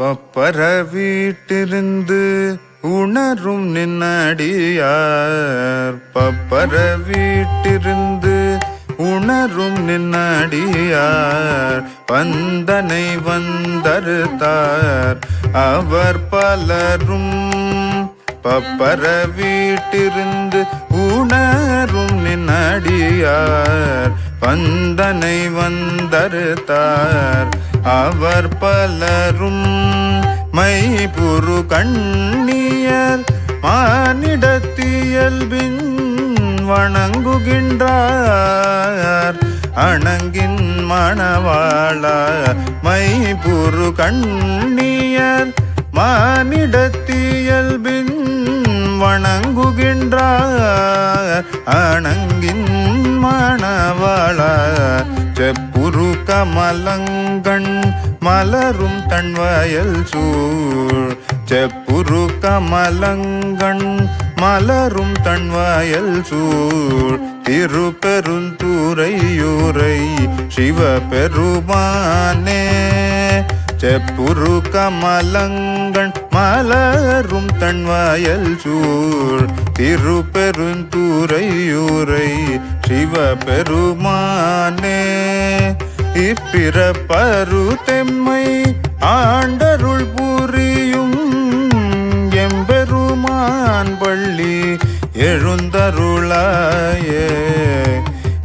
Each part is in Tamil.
பப்பர வீட்டிருந்து உணரும் நின்னடியார். பப்பர வீட்டிருந்து உணரும் நின்னடியார். பந்தனை வந்தருத்தார் அவர் பலரும் பப்பர வீட்டிருந்து உணரும் நின்னடியார். பந்தனை வந்தறுத்தார். அவர் பலரும் மைபுரு கண்ணியர் மானிடத்தியல்பின் வணங்குகின்றார். அணங்கின் மணவாள மைபுரு கண்ணியர் மானிடத்தியல்பின் வணங்குகின்றார். அணங்கின் மணவாள கமலங்கண் மலரும் தன்வயல் சூழ். செப்புரு கமலங்கண் மலரும் தன்வயல் சூழ். திருப்பெருந்துறையூரை சிவபெருமானே செப்புரு கமலங்கண் மலரும் தன்வயல் சூழ். திருப்பெருந்துறையூரை சிவபெருமானே பிறப்பரு தெம்மை ஆண்டருள் புரியும் எம்பெருமான் பள்ளி எழுந்தருளாயே.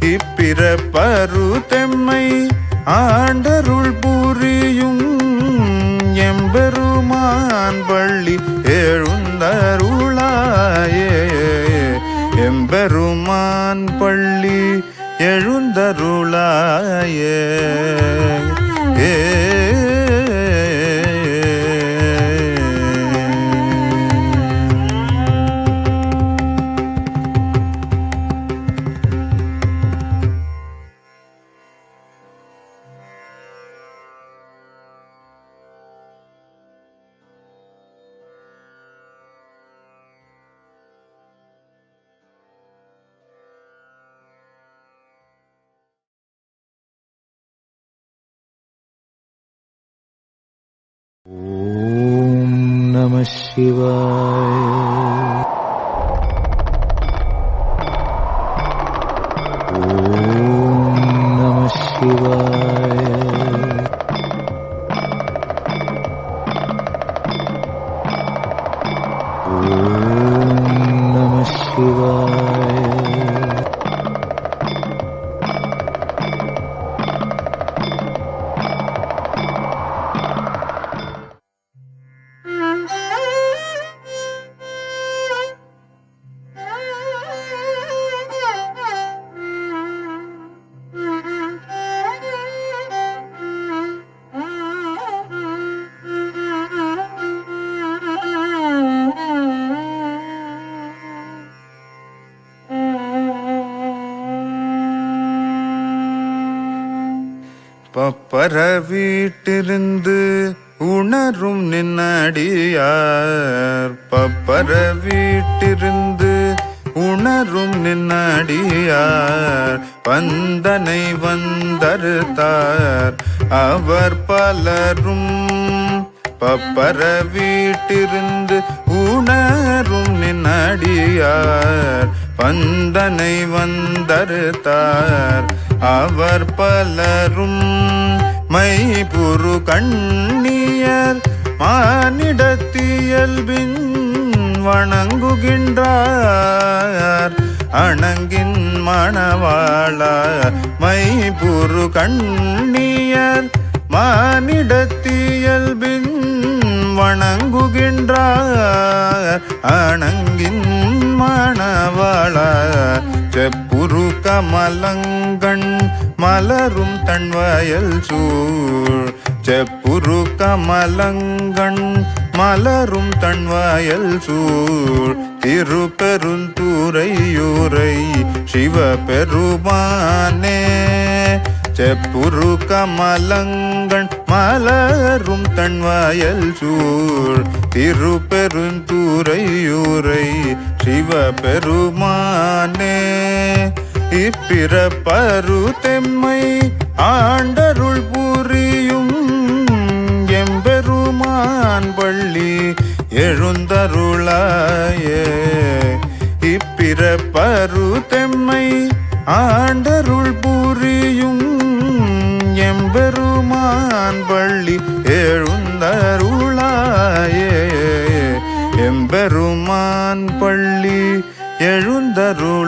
இப்பிறப்பரு தெம்மை ஆண்டருள் புரியும் எம்பெருமான் பள்ளி எழுந்தருளாயே. எம்பெருமான் பள்ளி எழுந்தருளாயே शिवाय பப்பர வீட்டிருந்து உணரும் நின்னடியார். பப்பர வீட்டிருந்து உணரும் நின்னடியார். வந்தனை வந்தருத்தார் அவர் பலரும் பப்பர வீட்டிருந்து உணரும் நின்னடியார். பந்தனை வந்தறுத்தார். அவர் பலரும் மைபுரு கண்ணியர் மானிடத்தியல்பின் வணங்குகின்றார். அணங்கின் மணவாள மைபுரு கண்ணியர் மானிடத்தியல்பின் வணங்குகின்றார். அணங்கின் மணவாள செப்புரு கமலங்கண் மலரும் தன்வயல் சூழ். செப்புரு கமலங்கண் மலரும் தன்வயல் சூழ். திருப்பெருந்துறையூரை சிவபெருமானே. செப்புரு கமலங்கண் மலரும் தன்வயல் சூழ். திருப்பெருந்துறையூரை சிவபெருமானே. இப்பிறப்பரு தெம்மை ஆண்டருள் புரியும் எம்பெருமான் பள்ளி எழுந்தருளாயே. இப்பிறப்பரு தெம்மை ஆண்டருள் புரியும் எம்பெருமான் பள்ளி எழுந்தருளாயே. எம்பெருமான் பள்ளி எழுந்தருளாயே.